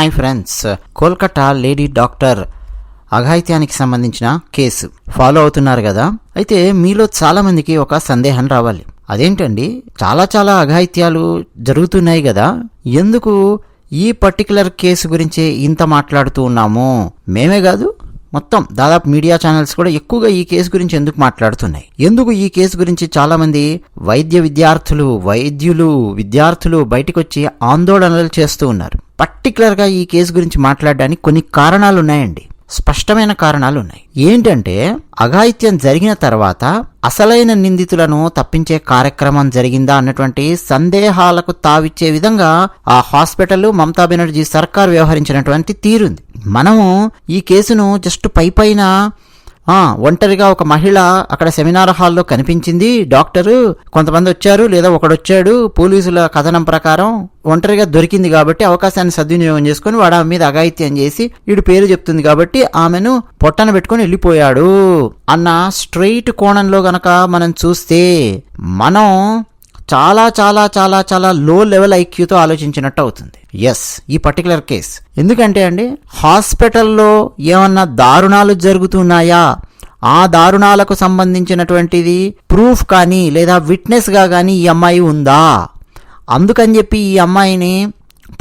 Hi friends. Kolkata lady doctor అఘాయిత్యానికి సంబంధించిన case follow అవుతున్నారు కదా. అయితే మీలో చాలా మందికి ఒక సందేహం రావాలి. అదేంటండి? చాలా చాలా అఘాయిత్యాలు జరుగుతున్నాయి కదా. ఎందుకు ఈ పర్టికులర్ కేసు గురించి ఇంత మాట్లాడుతూ ఉన్నాము? మేమే కాదు మొత్తం దాదాపు మీడియా ఛానల్స్ కూడా ఎక్కువగా ఈ కేసు గురించి ఎందుకు మాట్లాడుతున్నాయి? ఎందుకు ఈ కేసు గురించి చాలా మంది వైద్య విద్యార్థులు వైద్యులు విద్యార్థులు బయటకొచ్చి ఆందోళనలు చేస్తూ ఉన్నారు? పర్టికులర్గా ఈ కేసు గురించి మాట్లాడడానికి కొన్ని కారణాలు ఉన్నాయండి స్పష్టమైన కారణాలు ఉన్నాయి ఏంటంటే అఘాయిత్యం జరిగిన తర్వాత అసలైన నిందితులను తప్పించే కార్యక్రమం జరిగిందా అన్నటువంటి సందేహాలకు తావిచ్చే విధంగా ఆ హాస్పిటల్ మమతా బెనర్జీ సర్కార్ వ్యవహరించినటువంటి తీరుంది. మనము ఈ కేసును జస్ట్ పై పైన ఒంటరిగా ఒక మహిళ అక్కడ సెమినార్ హాల్లో కనిపించింది. డాక్టరు కొంతమంది వచ్చారు లేదా ఒకడొచ్చాడు. పోలీసుల కథనం ప్రకారం ఒంటరిగా దొరికింది కాబట్టి అవకాశాన్ని సద్వినియోగం చేసుకుని వాడు ఆమె మీద అఘాయిత్యం చేసి వీడు పేరు చెప్తుంది కాబట్టి ఆమెను పొట్టన పెట్టుకుని వెళ్ళిపోయాడు. అన్న స్ట్రైట్ కోణంలో గనక మనం చూస్తే మనం చాలా చాలా చాలా చాలా లో లెవెల్ ఐక్యూతో ఆలోచించినట్టు అవుతుంది. ఎస్ ఈ పర్టికులర్ కేస్ ఎందుకంటే అండి హాస్పిటల్లో ఏమన్నా దారుణాలు జరుగుతున్నాయా? ఆ దారుణాలకు సంబంధించినటువంటిది ప్రూఫ్ కానీ లేదా విట్నెస్గా కానీ ఈ అమ్మాయి ఉందా? అందుకని చెప్పి ఈ అమ్మాయిని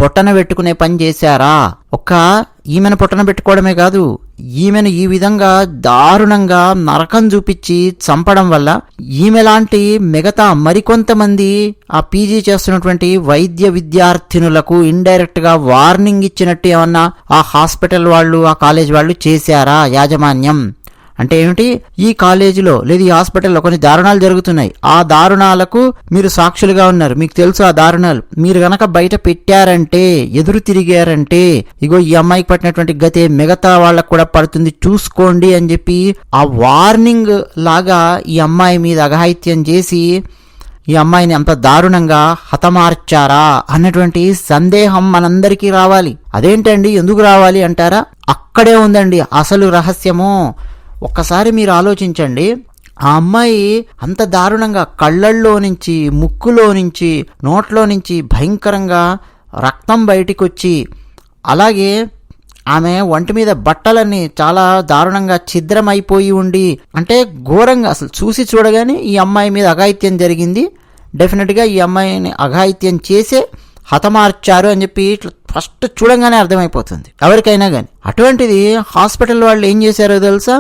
పొట్టన పెట్టుకునే పని చేశారా? ఒక్క ఈమెను పొట్టన పెట్టుకోవడమే కాదు ఈమెను ఈ విధంగా దారుణంగా నరకం చూపించి చంపడం వల్ల ఈమెలాంటి మిగతా మరికొంతమంది ఆ పీజీ చేస్తున్నటువంటి వైద్య విద్యార్థినులకు ఇండైరెక్ట్గా వార్నింగ్ ఇచ్చినట్టు ఏమన్నా ఆ హాస్పిటల్ వాళ్ళు ఆ కాలేజ్ వాళ్ళు చేశారా యాజమాన్యం? అంటే ఏమిటి? ఈ కాలేజీలో లేదా ఈ హాస్పిటల్లో కొన్ని దారుణాలు జరుగుతున్నాయి. ఆ దారుణాలకు మీరు సాక్షులుగా ఉన్నారు. మీకు తెలుసు ఆ దారుణాలు. మీరు గనక బయట పెట్టారంటే ఎదురు తిరిగారంటే ఇగో ఈ అమ్మాయికి పట్టినటువంటి గతే మిగతా వాళ్ళకు కూడా పడుతుంది. చూసుకోండి అని చెప్పి ఆ వార్నింగ్ లాగా ఈ అమ్మాయి మీద అఘాయిత్యం చేసి ఈ అమ్మాయిని అంత దారుణంగా హతమార్చారా అన్నటువంటి సందేహం మనందరికీ రావాలి. అదేంటండి? ఎందుకు రావాలి అంటారా? అక్కడే ఉందండి అసలు రహస్యము. ఒక్కసారి మీరు ఆలోచించండి. ఆ అమ్మాయి అంత దారుణంగా కళ్ళల్లో నుంచి ముక్కులో నుంచి నోట్లో నుంచి భయంకరంగా రక్తం బయటికి వచ్చి అలాగే ఆమె ఒంటి మీద బట్టలన్నీ చాలా దారుణంగా ఛిద్రమైపోయి ఉండి అంటే ఘోరంగా అసలు చూసి చూడగానే ఈ అమ్మాయి మీద అఘాయిత్యం జరిగింది. డెఫినెట్గా ఈ అమ్మాయిని అఘాయిత్యం చేసే హతమార్చారు అని చెప్పి ఇట్లా ఫస్ట్ చూడంగానే అర్థమైపోతుంది. ఎవరికైనా కానీ అటువంటిది హాస్పిటల్ వాళ్ళు ఏం చేశారో తెలుసా?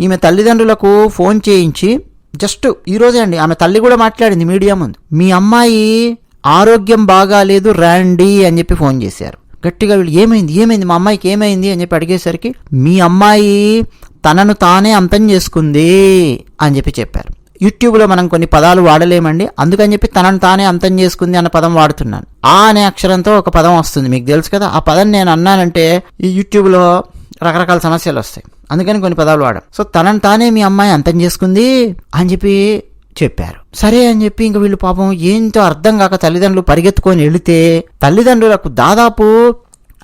ఈమె తల్లిదండ్రులకు ఫోన్ చేయించి జస్ట్ ఈరోజే అండి ఆమె తల్లి కూడా మాట్లాడింది మీడియా ముందు. మీ అమ్మాయి ఆరోగ్యం బాగాలేదు రండి అని చెప్పి ఫోన్ చేశారు. గట్టిగా వీళ్ళు ఏమైంది ఏమైంది మా అమ్మాయికి ఏమైంది? అని చెప్పి అడిగేసరికి మీ అమ్మాయి తనను తానే అంతం చేసుకుంది అని చెప్పి చెప్పారు. యూట్యూబ్లో మనం కొన్ని పదాలు వాడలేమండి. అందుకని చెప్పి తనను తానే అంతం చేసుకుంది అన్న పదం వాడుతున్నాను. ఆ అనే అక్షరంతో ఒక పదం వస్తుంది. మీకు తెలుసు కదా ఆ పదం నేను అన్నానంటే ఈ యూట్యూబ్లో రకరకాల సమస్యలు వస్తాయి. అందుకని కొన్ని పదాలు వాడాం. సో తనను తానే మీ అమ్మాయి అంతం చేసుకుంది? అని చెప్పి చెప్పారు. సరే అని చెప్పి ఇంక వీళ్ళు పాపం ఏంటో అర్థం కాక తల్లిదండ్రులు పరిగెత్తుకొని వెళితే తల్లిదండ్రులకు దాదాపు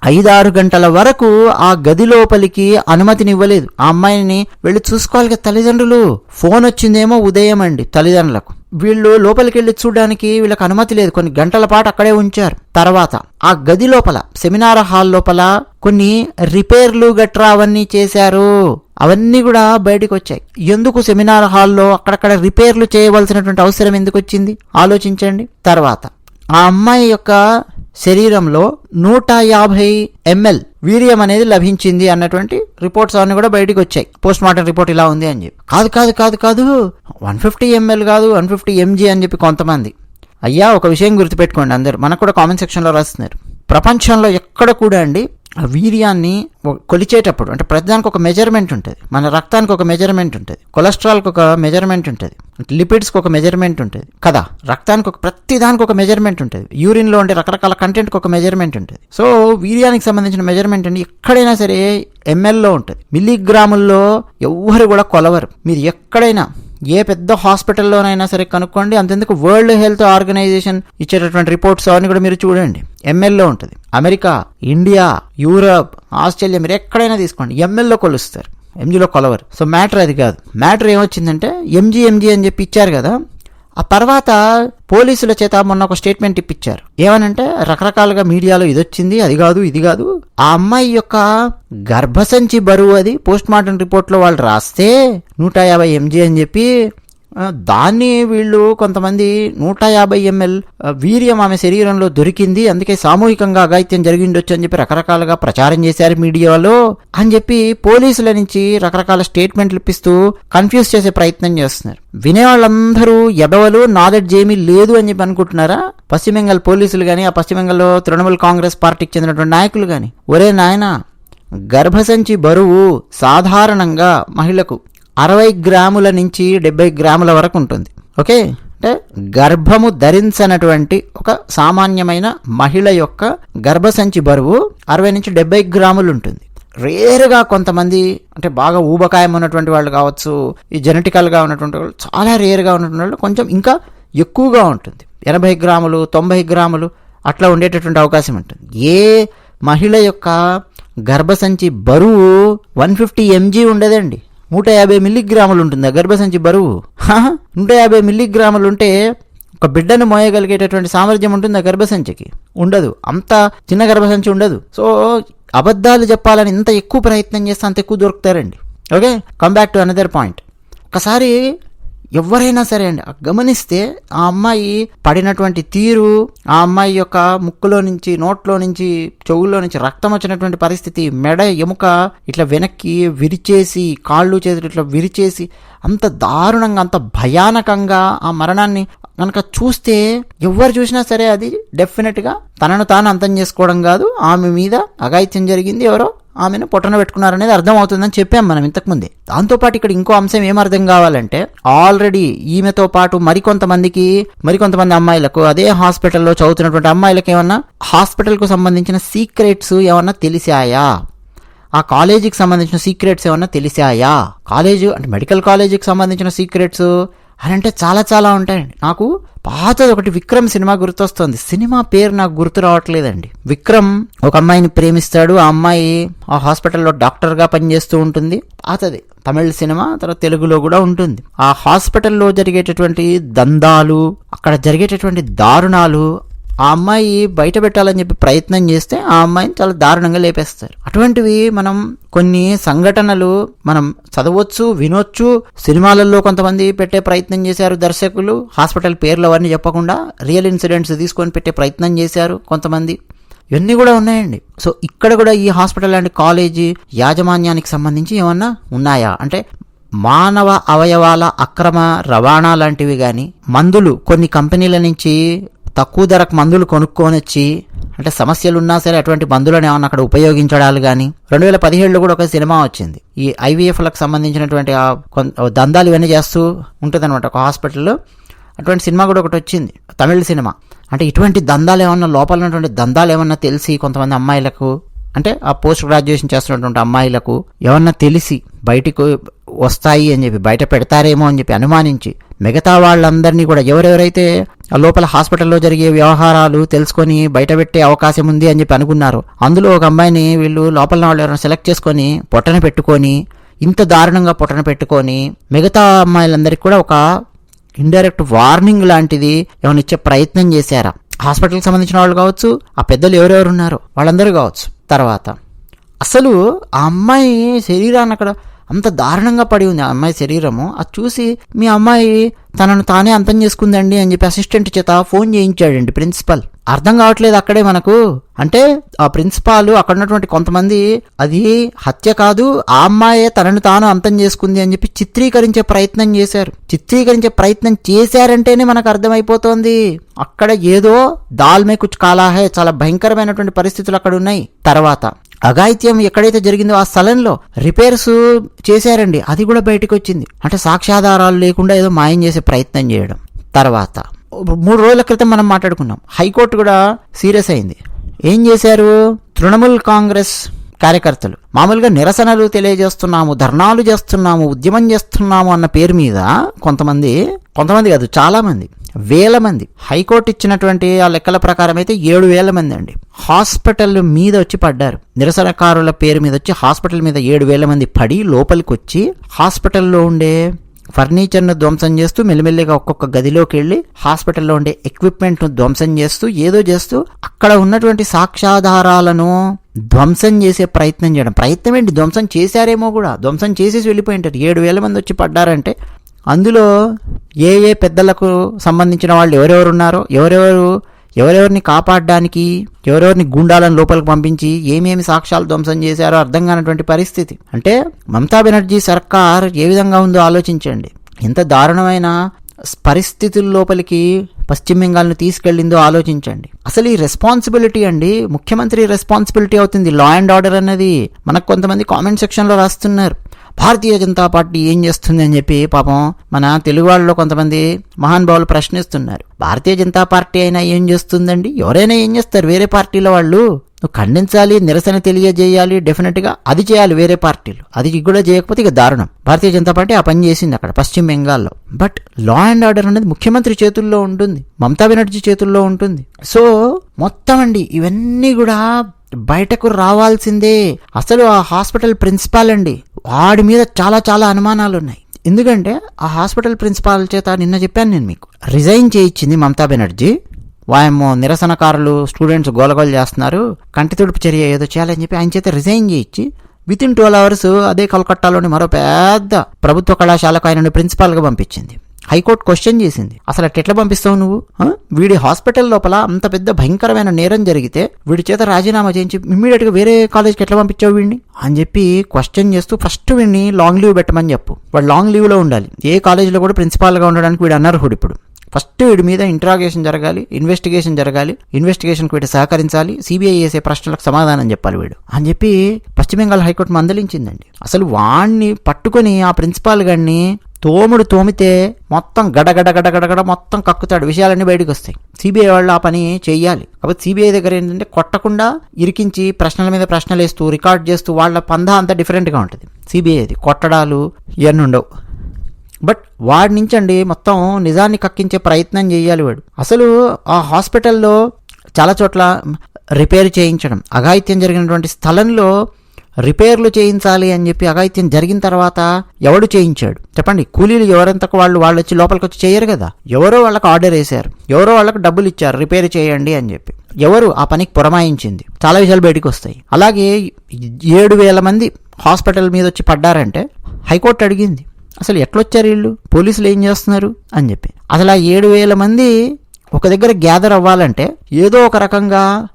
ఐదారు గంటల వరకు ఆ గది లోపలికి అనుమతినివ్వలేదు. ఆ అమ్మాయిని వెళ్ళి చూసుకోవాలి కదా తల్లిదండ్రులు. ఫోన్ వచ్చిందేమో ఉదయం అండి తల్లిదండ్రులకు. వీళ్ళు లోపలికి వెళ్ళి చూడడానికి వీళ్ళకి అనుమతి లేదు. కొన్ని గంటల పాటు అక్కడే ఉంచారు. తర్వాత ఆ గది లోపల సెమినార్ హాల్ లోపల కొన్ని రిపేర్లు గట్రా అవన్నీ చేశారు. అవన్నీ కూడా బయటకు వచ్చాయి. ఎందుకు సెమినార్ హాల్లో అక్కడక్కడ రిపేర్లు చేయవలసినటువంటి అవసరం ఎందుకు వచ్చింది? ఆలోచించండి. తర్వాత ఆ అమ్మాయి యొక్క శరీరంలో నూట యాభై ఎంఎల్ వీర్యం అనేది లభించింది అన్నటువంటి రిపోర్ట్స్ అవన్నీ కూడా బయటకు వచ్చాయి పోస్ట్ మార్టం రిపోర్ట్ ఇలా ఉంది అని చెప్పి. కాదు కాదు కాదు కాదు. వన్ ఫిఫ్టీ ఎంఎల్ కాదు వన్ ఫిఫ్టీ ఎంజీ అని చెప్పి కొంతమంది. అయ్యా ఒక విషయం గుర్తుపెట్టుకోండి అందరు. మనకు కూడా కామెంట్ సెక్షన్లో రాస్తున్నారు. ప్రపంచంలో ఎక్కడ కూడా అండి ఆ వీర్యాన్ని కొలిచేటప్పుడు అంటే ప్రతిదానికి ఒక మెజర్మెంట్ ఉంటుంది. మన రక్తానికి ఒక మెజర్మెంట్ ఉంటుంది. కొలెస్ట్రాల్కి ఒక మెజర్మెంట్ ఉంటుంది. అంటే లిపిడ్స్కి ఒక మెజర్మెంట్ ఉంటుంది. కదా? రక్తానికి ఒక ప్రతి దానికి ఒక మెజర్మెంట్ ఉంటుంది. యూరిన్లో ఉండే రకరకాల కంటెంట్కి ఒక మెజర్మెంట్ ఉంటుంది. సో వీర్యానికి సంబంధించిన మెజర్మెంట్ అండి ఎక్కడైనా సరే ఎంఎల్లో ఉంటుంది. మిల్లీగ్రాముల్లో ఎవ్వరు కూడా కొలవరు. మీరు ఎక్కడైనా ఏ పెద్ద హాస్పిటల్లోనైనా సరే కనుక్కోండి. అంతెందుకు వరల్డ్ హెల్త్ ఆర్గనైజేషన్ ఇచ్చేటటువంటి రిపోర్ట్స్ అవన్నీ కూడా మీరు చూడండి. ఎంఎల్లో ఉంటుంది. అమెరికా ఇండియా యూరప్ ఆస్ట్రేలియా మీరు ఎక్కడైనా తీసుకోండి. ఎంఎల్లో కొలుస్తారు. ఎంజీలో కొలవరు. సో మ్యాటర్ అది కాదు. మ్యాటర్ ఏమొచ్చిందంటే ఎంజీ ఎంజీ అని చెప్పి ఇచ్చారు కదా. ఆ తర్వాత పోలీసుల చేత మొన్న ఒక స్టేట్మెంట్ ఇప్పించారు. ఏమనంటే రకరకాలుగా మీడియాలో ఇది వచ్చింది అది కాదు ఇది కాదు. ఆ అమ్మాయి యొక్క గర్భసంచి బరువు అది పోస్ట్ మార్టం రిపోర్ట్లో వాళ్ళు రాస్తే నూట యాభై ఎంజీ అని చెప్పి దాన్ని వీళ్ళు కొంతమంది నూట యాభై ఎంఎల్ వీర్యం ఆమె శరీరంలో దొరికింది అందుకే సామూహికంగా అఘాయిత్యం జరిగిండొచ్చు అని చెప్పి రకరకాలుగా ప్రచారం చేశారు మీడియాలో అని చెప్పి పోలీసుల నుంచి రకరకాల స్టేట్మెంట్లు ఇప్పిస్తూ కన్ఫ్యూజ్ చేసే ప్రయత్నం చేస్తున్నారు. వినేవాళ్ళందరూ ఎడవలు ఎదవలు నాలెడ్జ్ ఏమీ లేదు అని చెప్పి అనుకుంటున్నారా? పశ్చిమ బెంగాల్ పోలీసులు కానీ ఆ పశ్చిమ బెంగాల్లో తృణమూల్ కాంగ్రెస్ పార్టీకి చెందినటువంటి నాయకులు కానీ ఒరే నాయనా గర్భసంచి బరువు సాధారణంగా మహిళకు అరవై గ్రాముల నుంచి డెబ్బై గ్రాముల వరకు ఉంటుంది. ఓకే? అంటే గర్భము ధరించనటువంటి ఒక సామాన్యమైన మహిళ యొక్క గర్భసంచి బరువు అరవై నుంచి డెబ్బై గ్రాములు ఉంటుంది. రేరుగా కొంతమంది అంటే బాగా ఊబకాయం ఉన్నటువంటి వాళ్ళు కావచ్చు ఈ జెనెటికల్గా ఉన్నటువంటి వాళ్ళు చాలా రేరుగా ఉన్నటువంటి వాళ్ళు కొంచెం ఇంకా ఎక్కువగా ఉంటుంది. ఎనభై గ్రాములు తొంభై గ్రాములు అట్లా ఉండేటటువంటి అవకాశం ఉంటుంది. ఏ మహిళ యొక్క గర్భసంచి బరువు వన్ ఫిఫ్టీ ఎంజీ ఉండదండి. నూట యాభై మిల్లీగ్రాములు ఉంటుందా గర్భసంచి బరువు. నూట యాభై మిల్లీగ్రాములుంటే ఒక బిడ్డను మోయగలిగేటటువంటి సామర్థ్యం ఉంటుందా గర్భసంచికి. ఉండదు. అంత చిన్న గర్భసంచి ఉండదు. సో అబద్ధాలు చెప్పాలని ఇంత ఎక్కువ ప్రయత్నం చేస్తే అంత ఎక్కువ దొరుకుతారండి. Okay? Come back to another point ఒకసారి ఎవరైనా సరే అండి గమనిస్తే ఆ అమ్మాయి పడినటువంటి తీరు ఆ అమ్మాయి యొక్క ముక్కులో నుంచి నోట్లో నుంచి చెవుల్లో నుంచి రక్తం వచ్చినటువంటి పరిస్థితి మెడ ఎముక ఇట్లా వెనక్కి విరిచేసి కాళ్ళు చేతులు ఇట్లా విరిచేసి అంత దారుణంగా అంత భయానకంగా ఆ మరణాన్ని కనుక చూస్తే ఎవరు చూసినా సరే అది డెఫినెట్గా తనను తాను అంతం చేసుకోవడం కాదు ఆమె మీద అఘాయిత్యం జరిగింది ఎవరో ఆమెను పొట్టన పెట్టుకున్నారనేది అర్థం అవుతుందని చెప్పాం మనం ఇంతకుముందే. దాంతోపాటు ఇక్కడ ఇంకో అంశం ఏం అర్థం కావాలంటే ఆల్రెడీ ఈమెతో పాటు మరికొంతమందికి మరికొంతమంది అమ్మాయిలకు అదే హాస్పిటల్లో చదువుతున్నటువంటి అమ్మాయిలకు ఏమన్నా హాస్పిటల్కు సంబంధించిన సీక్రెట్స్ ఏమన్నా తెలిసాయా? ఆ కాలేజీకి సంబంధించిన సీక్రెట్స్ ఏమన్నా తెలిసాయా? కాలేజ్ అంటే మెడికల్ కాలేజీకి సంబంధించిన సీక్రెట్స్? అని అంటే చాలా చాలా ఉంటాయండి. నాకు పాతది ఒకటి విక్రమ్ సినిమా గుర్తొస్తుంది. సినిమా పేరు నాకు గుర్తు రావట్లేదండి. విక్రమ్ ఒక అమ్మాయిని ప్రేమిస్తాడు. ఆ అమ్మాయి ఆ హాస్పిటల్లో డాక్టర్గా పనిచేస్తూ ఉంటుంది. పాతది తమిళ సినిమా తర్వాత తెలుగులో కూడా ఉంటుంది. ఆ హాస్పిటల్లో జరిగేటటువంటి దందాలు అక్కడ జరిగేటటువంటి దారుణాలు ఆ అమ్మాయి బయట పెట్టాలని చెప్పి ప్రయత్నం చేస్తే ఆ అమ్మాయిని చాలా దారుణంగా లేపేస్తారు. అటువంటివి మనం కొన్ని సంఘటనలు మనం చదవచ్చు వినొచ్చు. సినిమాలలో కొంతమంది పెట్టే ప్రయత్నం చేశారు దర్శకులు. హాస్పిటల్ పేర్లు అవన్నీ చెప్పకుండా రియల్ ఇన్సిడెంట్స్ తీసుకొని పెట్టే ప్రయత్నం చేశారు కొంతమంది. ఇవన్నీ కూడా ఉన్నాయండి. సో ఇక్కడ కూడా ఈ హాస్పిటల్ లాంటి కాలేజీ యాజమాన్యానికి సంబంధించి ఏమన్నా ఉన్నాయా? అంటే మానవ అవయవాల అక్రమ రవాణా లాంటివి కానీ మందులు కొన్ని కంపెనీల నుంచి తక్కువ ధరకు మందులు కొనుక్కొని వచ్చి అంటే సమస్యలు ఉన్నా సరే అటువంటి మందులను ఏమన్నా అక్కడ ఉపయోగించడాలు కానీ రెండు వేల పదిహేడులో కూడా ఒక సినిమా వచ్చింది. ఈ ఐవీఎఫ్లకు సంబంధించినటువంటి దందాలు ఇవన్నీ చేస్తూ ఉంటుంది ఒక హాస్పిటల్లో. అటువంటి సినిమా కూడా ఒకటి వచ్చింది. తమిళ సినిమా. అంటే ఇటువంటి దందాలు ఏమన్నా లోపల ఉన్నటువంటి దందాలు ఏమన్నా తెలిసి కొంతమంది అమ్మాయిలకు అంటే ఆ పోస్ట్ గ్రాడ్యుయేషన్ చేస్తున్నటువంటి అమ్మాయిలకు ఏమన్నా తెలిసి బయటికి వస్తాయి అని చెప్పి బయట పెడతారేమో అని చెప్పి అనుమానించి మిగతా వాళ్ళందరినీ కూడా ఎవరెవరైతే లోపల హాస్పిటల్లో జరిగే వ్యవహారాలు తెలుసుకొని బయటపెట్టే అవకాశం ఉంది అని చెప్పి అనుకున్నారు. అందులో ఒక అమ్మాయిని వీళ్ళు లోపల వాళ్ళు ఎవరైనా సెలెక్ట్ చేసుకొని పొట్టన పెట్టుకొని ఇంత దారుణంగా పొట్టన పెట్టుకొని మిగతా అమ్మాయిలందరికీ కూడా ఒక ఇండైరెక్ట్ వార్నింగ్ లాంటిది ఏమైనా ఇచ్చే ప్రయత్నం చేశారా? హాస్పిటల్కి సంబంధించిన వాళ్ళు కావచ్చు ఆ పెద్దలు ఎవరెవరు ఉన్నారో? వాళ్ళందరూ కావచ్చు. తర్వాత అసలు ఆ అమ్మాయి శరీరాన్ని అక్కడ అంత దారుణంగా పడి ఉంది ఆ అమ్మాయి శరీరము. అది చూసి మీ అమ్మాయి తనను తానే అంతం చేసుకుందండి అని చెప్పి అసిస్టెంట్ చేత ఫోన్ చేయించాడండి ప్రిన్సిపల్. అర్థం కావట్లేదు అక్కడే మనకు. అంటే ఆ ప్రిన్సిపాల్ అక్కడ ఉన్నటువంటి కొంతమంది అది హత్య కాదు ఆ అమ్మాయే తనను తాను అంతం చేసుకుంది అని చెప్పి చిత్రీకరించే ప్రయత్నం చేశారు. చిత్రీకరించే ప్రయత్నం చేశారంటేనే మనకు అర్థమైపోతోంది. అక్కడ ఏదో దాల్మే కుచ్ కాలాహే చాలా భయంకరమైనటువంటి పరిస్థితులు అక్కడ ఉన్నాయి. తర్వాత అఘాయిత్యం ఎక్కడైతే జరిగిందో ఆ స్థలంలో రిపేర్స్ చేశారండి. అది కూడా బయటకు వచ్చింది అంటే సాక్ష్యాధారాలు లేకుండా ఏదో మాయం చేసే ప్రయత్నం చేయడం. తర్వాత మూడు రోజుల క్రితం మనం మాట్లాడుకున్నాం. హైకోర్టు కూడా సీరియస్ అయింది. ఏం చేశారు? తృణమూల్ కాంగ్రెస్ కార్యకర్తలు. మామూలుగా నిరసనలు తెలియజేస్తున్నాము ధర్నాలు చేస్తున్నాము ఉద్యమం చేస్తున్నాము అన్న పేరు మీద కొంతమంది కొంతమంది కాదు చాలా మంది వేల మంది హైకోర్టు ఇచ్చినటువంటి ఆ లెక్కల ప్రకారం అయితే ఏడు వేల మంది అండి. హాస్పిటల్ మీద వచ్చి పడ్డారు. నిరసనకారుల పేరు మీద వచ్చి హాస్పిటల్ మీద ఏడు వేల మంది పడి లోపలికి వచ్చి హాస్పిటల్లో ఉండే ఫర్నిచర్ను ధ్వంసం చేస్తూ మెల్లిమెల్లిగా ఒక్కొక్క గదిలోకి వెళ్ళి హాస్పిటల్లో ఉండే ఎక్విప్మెంట్ను ధ్వంసం చేస్తూ ఏదో చేస్తూ అక్కడ ఉన్నటువంటి సాక్ష్యాధారాలను ధ్వంసం చేసే ప్రయత్నం చేయడం. ప్రయత్నం ఏంటి? ధ్వంసం చేశారేమో కూడా. ధ్వంసం చేసేసి వెళ్ళిపోయి ఉంటారు. ఏడు వేల మంది వచ్చి పడ్డారంటే అందులో ఏ ఏ పెద్దలకు సంబంధించిన వాళ్ళు ఎవరెవరు ఉన్నారో ఎవరెవరు ఎవరెవరిని కాపాడడానికి ఎవరెవరిని గుండాలను లోపలికి పంపించి ఏమేమి సాక్ష్యాలు ధ్వంసం చేశారో అర్థం కానటువంటి పరిస్థితి. అంటే మమతా బెనర్జీ సర్కార్ ఏ విధంగా ఉందో ఆలోచించండి. ఎంత దారుణమైన పరిస్థితుల లోపలికి పశ్చిమ బెంగాల్ను తీసుకెళ్ళిందో ఆలోచించండి. అసలు ఈ రెస్పాన్సిబిలిటీ అండి ముఖ్యమంత్రి రెస్పాన్సిబిలిటీ అవుతుంది. లా అండ్ ఆర్డర్ అన్నది మనకు కొంతమంది కామెంట్ సెక్షన్లో రాస్తున్నారు. భారతీయ జనతా పార్టీ ఏం చేస్తుంది అని చెప్పి పాపం మన తెలుగు వాళ్ళలో కొంతమంది మహానుభావులు ప్రశ్నిస్తున్నారు. భారతీయ జనతా పార్టీ అయినా ఏం చేస్తుందండి? ఎవరైనా ఏం చేస్తారు? వేరే పార్టీల వాళ్ళు? నువ్వు ఖండించాలి నిరసన తెలియజేయాలి డెఫినెట్గా అది చేయాలి వేరే పార్టీలు. అది కూడా చేయకపోతే ఇక దారుణం. భారతీయ జనతా పార్టీ ఆ పని చేసింది అక్కడ పశ్చిమ బెంగాల్లో. బట్ లా అండ్ ఆర్డర్ అనేది ముఖ్యమంత్రి చేతుల్లో ఉంటుంది మమతా బెనర్జీ చేతుల్లో ఉంటుంది. సో మొత్తం అండి ఇవన్నీ కూడా బయటకు రావాల్సిందే. అసలు ఆ హాస్పిటల్ ప్రిన్సిపాల్ అండి వాడి మీద చాలా చాలా అనుమానాలు ఉన్నాయి. ఎందుకంటే ఆ హాస్పిటల్ ప్రిన్సిపాల్ చేత నిన్న చెప్పాను నేను మీకు. రిజైన్ చేయించింది మమతా బెనర్జీ. వాయమ్మో నిరసనకారులు స్టూడెంట్స్ గోలగోలు చేస్తున్నారు. కంటి తుడుపు చర్య ఏదో చేయాలని చెప్పి ఆయన చేత రిజైన్ చేయించి విత్ ఇన్ ట్వెల్వ్ అవర్స్ అదే కలకట్టాలోని మరో పెద్ద ప్రభుత్వ కళాశాలకు ఆయనను ప్రిన్సిపాల్గా పంపించింది. హైకోర్టు క్వశ్చన్ చేసింది. అసలు అట్లా ఎట్లా పంపిస్తావు నువ్వు? వీడి హాస్పిటల్ లోపల అంత పెద్ద భయంకరమైన నేరం జరిగితే వీడి చేత రాజీనామా చేయించి ఇమ్మీడియట్గా వేరే కాలేజ్కి ఎట్లా పంపించావు వీడిని? అని చెప్పి క్వశ్చన్ చేస్తూ ఫస్ట్ వీడిని లాంగ్ లీవ్ పెట్టమని చెప్పు. వాడు లాంగ్ లీవ్లో ఉండాలి. ఏ కాలేజీలో కూడా ప్రిన్సిపాల్గా ఉండడానికి వీడు అనర్హుడు ఇప్పుడు. ఫస్ట్ వీడి మీద ఇంట్రాగేషన్ జరగాలి ఇన్వెస్టిగేషన్ జరగాలి ఇన్వెస్టిగేషన్కి వీడు సహకరించాలి సిబిఐ చేసే ప్రశ్నలకు సమాధానం చెప్పాలి వీడు. అని చెప్పి పశ్చిమ బెంగాల్ హైకోర్టు మందలించిందండి. అసలు వాణ్ణి పట్టుకొని ఆ ప్రిన్సిపాల్ గారిని తోముడు తోమితే మొత్తం గడగడ గడగడగడ మొత్తం కక్కుతాడు. విషయాలన్నీ బయటకు వస్తాయి. సిబిఐ వాళ్ళు ఆ పని చేయాలి కాబట్టి సిబిఐ దగ్గర ఏంటంటే కొట్టకుండా ఇరికించి ప్రశ్నల మీద ప్రశ్నలు వేస్తూ రికార్డ్ చేస్తూ వాళ్ళ పందా అంతా డిఫరెంట్గా ఉంటుంది. సిబిఐది కొట్టడాలు ఇవన్నీ ఉండవు. బట్ వాడి నుంచి అండి మొత్తం నిజాన్ని కక్కించే ప్రయత్నం చేయాలి వాడు. అసలు ఆ హాస్పిటల్లో చాలా చోట్ల రిపేర్ చేయించడం అఘాయిత్యం జరిగినటువంటి స్థలంలో రిపేర్లు చేయించాలి అని చెప్పి అఘాయిత్యం జరిగిన తర్వాత ఎవడు చేయించాడు? చెప్పండి కూలీలు ఎవరెంతకు వాళ్ళు వాళ్ళు వచ్చి లోపలికి వచ్చి చేయరు కదా? ఎవరో వాళ్ళకి ఆర్డర్ వేశారు ఎవరో వాళ్ళకి డబ్బులు ఇచ్చారు రిపేర్ చేయండి అని చెప్పి. ఎవరు ఆ పనికి పురమాయించింది? చాలా విషయాలు బయటకు వస్తాయి. అలాగే ఏడు వేల మంది హాస్పిటల్ మీద వచ్చి పడ్డారంటే హైకోర్టు అడిగింది. అసలు ఎట్లొచ్చారు వీళ్ళు? పోలీసులు ఏం చేస్తున్నారు? అని చెప్పి. అసలు ఆ ఏడు వేల మంది ఒక దగ్గర గ్యాదర్ అవ్వాలంటే ఏదో ఒక రకంగా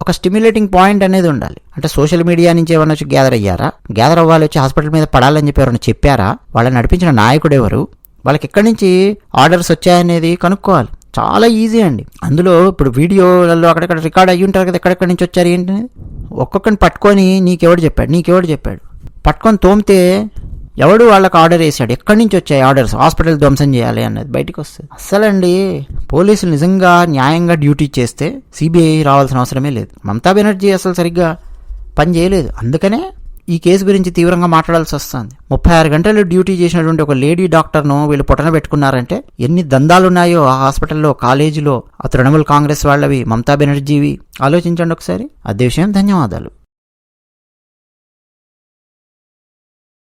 ఒక స్టిమ్యులేటింగ్ పాయింట్ అనేది ఉండాలి. అంటే సోషల్ మీడియా నుంచి ఏమైనా వచ్చి గ్యాదర్ అయ్యారా? గ్యాదర్ అవ్వాలి వచ్చి హాస్పిటల్ మీద పడాలని చెప్పి ఎవరైనా చెప్పారా? వాళ్ళని నడిపించిన నాయకుడు ఎవరు? వాళ్ళకి ఎక్కడి నుంచి ఆర్డర్స్ వచ్చాయనేది కనుక్కోవాలి. చాలా ఈజీ అండి. అందులో ఇప్పుడు వీడియోలలో అక్కడక్కడ రికార్డ్ అయ్యి ఉంటారు కదా ఎక్కడెక్కడి నుంచి వచ్చారు ఏంటి ఒక్కొక్కరిని పట్టుకొని నీకెవడు చెప్పాడు? నీకెవడు చెప్పాడు? పట్టుకొని తోమితే ఎవడు వాళ్ళకి ఆర్డర్ వేసాడు ఎక్కడి నుంచి వచ్చాయి ఆర్డర్స్? హాస్పిటల్ ధ్వంసం చేయాలి అన్నది బయటకు వస్తుంది. అస్సలండి పోలీసులు నిజంగా న్యాయంగా డ్యూటీ చేస్తే సిబిఐ రావాల్సిన అవసరమే లేదు. మమతా బెనర్జీ అసలు సరిగ్గా పని చేయలేదు. అందుకనే ఈ కేసు గురించి తీవ్రంగా మాట్లాడాల్సి వస్తుంది. ముప్పై ఆరు గంటలు డ్యూటీ చేసినటువంటి ఒక లేడీ డాక్టర్ను వీళ్ళు పొట్టన పెట్టుకున్నారంటే ఎన్ని దందాలున్నాయో ఆ హాస్పిటల్లో కాలేజీలో ఆ తృణమూల్ కాంగ్రెస్ వాళ్ళవి మమతా బెనర్జీవి. ఆలోచించండి ఒకసారి. అదే విషయం. ధన్యవాదాలు.